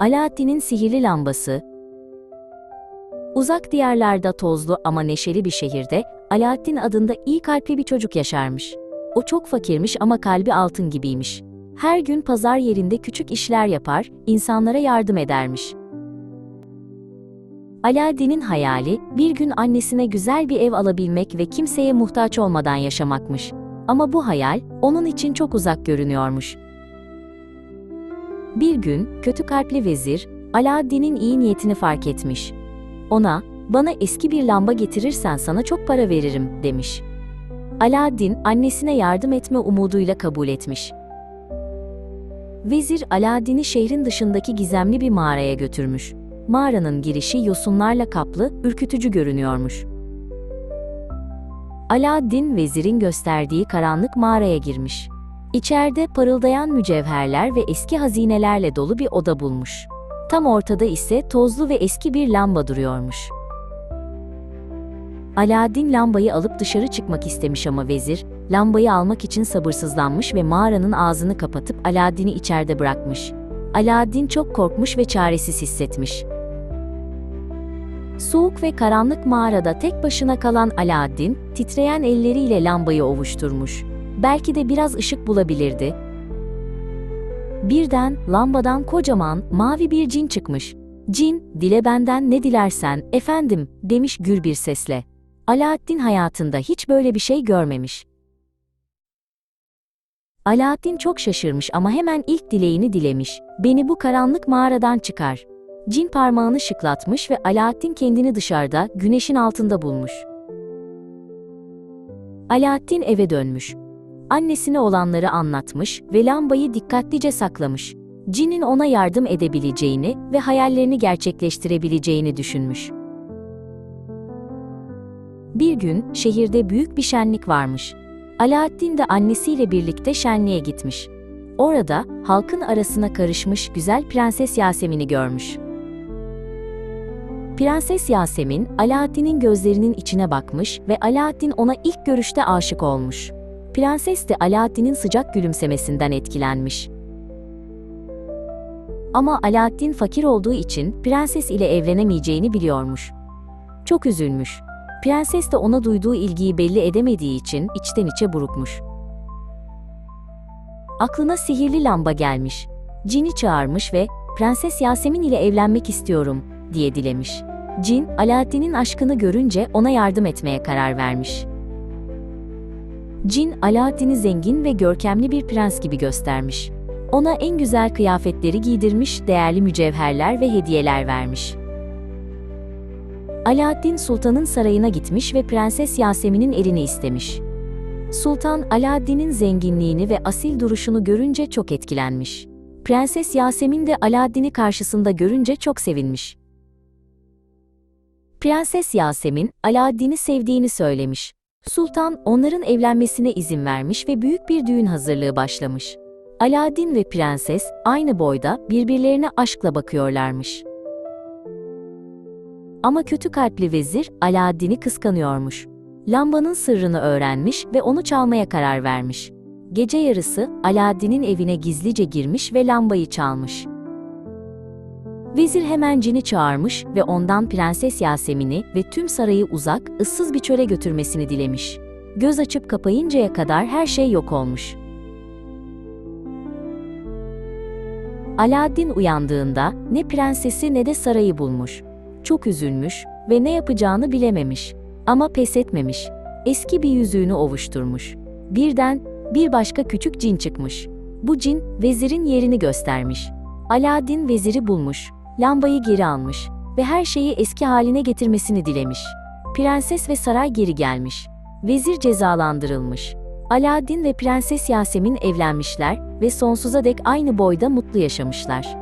Alaaddin'in sihirli lambası Uzak diyarlarda tozlu ama neşeli bir şehirde Alaaddin adında iyi kalpli bir çocuk yaşarmış. O çok fakirmiş ama kalbi altın gibiymiş. Her gün pazar yerinde küçük işler yapar, insanlara yardım edermiş. Alaaddin'in hayali bir gün annesine güzel bir ev alabilmek ve kimseye muhtaç olmadan yaşamakmış. Ama bu hayal onun için çok uzak görünüyormuş. Bir gün kötü kalpli vezir Alaaddin'in iyi niyetini fark etmiş. Ona, bana eski bir lamba getirirsen sana çok para veririm demiş. Alaaddin annesine yardım etme umuduyla kabul etmiş. Vezir Alaaddin'i şehrin dışındaki gizemli bir mağaraya götürmüş. Mağaranın girişi yosunlarla kaplı, ürkütücü görünüyormuş. Alaaddin vezirin gösterdiği karanlık mağaraya girmiş. İçeride parıldayan mücevherler ve eski hazinelerle dolu bir oda bulmuş. Tam ortada ise tozlu ve eski bir lamba duruyormuş. Alaaddin lambayı alıp dışarı çıkmak istemiş ama vezir, lambayı almak için sabırsızlanmış ve mağaranın ağzını kapatıp Alaaddin'i içeride bırakmış. Alaaddin çok korkmuş ve çaresiz hissetmiş. Soğuk ve karanlık mağarada tek başına kalan Alaaddin, titreyen elleriyle lambayı ovuşturmuş. Belki de biraz ışık bulabilirdi. Birden lambadan kocaman, mavi bir cin çıkmış. Cin, dile benden ne dilersen, efendim, demiş gür bir sesle. Alaaddin hayatında hiç böyle bir şey görmemiş. Alaaddin çok şaşırmış ama hemen ilk dileğini dilemiş. Beni bu karanlık mağaradan çıkar. Cin parmağını şıklatmış ve Alaaddin kendini dışarıda, güneşin altında bulmuş. Alaaddin eve dönmüş. Annesine olanları anlatmış ve lambayı dikkatlice saklamış. Cin'in ona yardım edebileceğini ve hayallerini gerçekleştirebileceğini düşünmüş. Bir gün şehirde büyük bir şenlik varmış. Alaaddin de annesiyle birlikte şenliğe gitmiş. Orada halkın arasına karışmış güzel Prenses Yasemin'i görmüş. Prenses Yasemin, Alaaddin'in gözlerinin içine bakmış ve Alaaddin ona ilk görüşte aşık olmuş. Prenses de Alaaddin'in sıcak gülümsemesinden etkilenmiş. Ama Alaaddin fakir olduğu için prenses ile evlenemeyeceğini biliyormuş. Çok üzülmüş. Prenses de ona duyduğu ilgiyi belli edemediği için içten içe burukmuş. Aklına sihirli lamba gelmiş. Cin'i çağırmış ve Prenses Yasemin ile evlenmek istiyorum diye dilemiş. Cin, Alaaddin'in aşkını görünce ona yardım etmeye karar vermiş. Cin, Alaaddin'i zengin ve görkemli bir prens gibi göstermiş. Ona en güzel kıyafetleri giydirmiş, değerli mücevherler ve hediyeler vermiş. Alaaddin sultanın sarayına gitmiş ve Prenses Yasemin'in elini istemiş. Sultan Alaaddin'in zenginliğini ve asil duruşunu görünce çok etkilenmiş. Prenses Yasemin de Alaaddin'i karşısında görünce çok sevinmiş. Prenses Yasemin, Alaaddin'i sevdiğini söylemiş. Sultan onların evlenmesine izin vermiş ve büyük bir düğün hazırlığı başlamış. Alaaddin ve prenses aynı boyda birbirlerine aşkla bakıyorlarmış. Ama kötü kalpli vezir Alaaddin'i kıskanıyormuş. Lambanın sırrını öğrenmiş ve onu çalmaya karar vermiş. Gece yarısı Alaaddin'in evine gizlice girmiş ve lambayı çalmış. Vezir hemen cini çağırmış ve ondan Prenses Yasemin'i ve tüm sarayı uzak, ıssız bir çöle götürmesini dilemiş. Göz açıp kapayıncaya kadar her şey yok olmuş. Alaaddin uyandığında ne prensesi ne de sarayı bulmuş. Çok üzülmüş ve ne yapacağını bilememiş. Ama pes etmemiş. Eski bir yüzüğünü ovuşturmuş. Birden bir başka küçük cin çıkmış. Bu cin vezirin yerini göstermiş. Alaaddin veziri bulmuş, lambayı geri almış ve her şeyi eski haline getirmesini dilemiş. Prenses ve saray geri gelmiş. Vezir cezalandırılmış. Alaaddin ve Prenses Yasemin evlenmişler ve sonsuza dek aynı boyda mutlu yaşamışlar.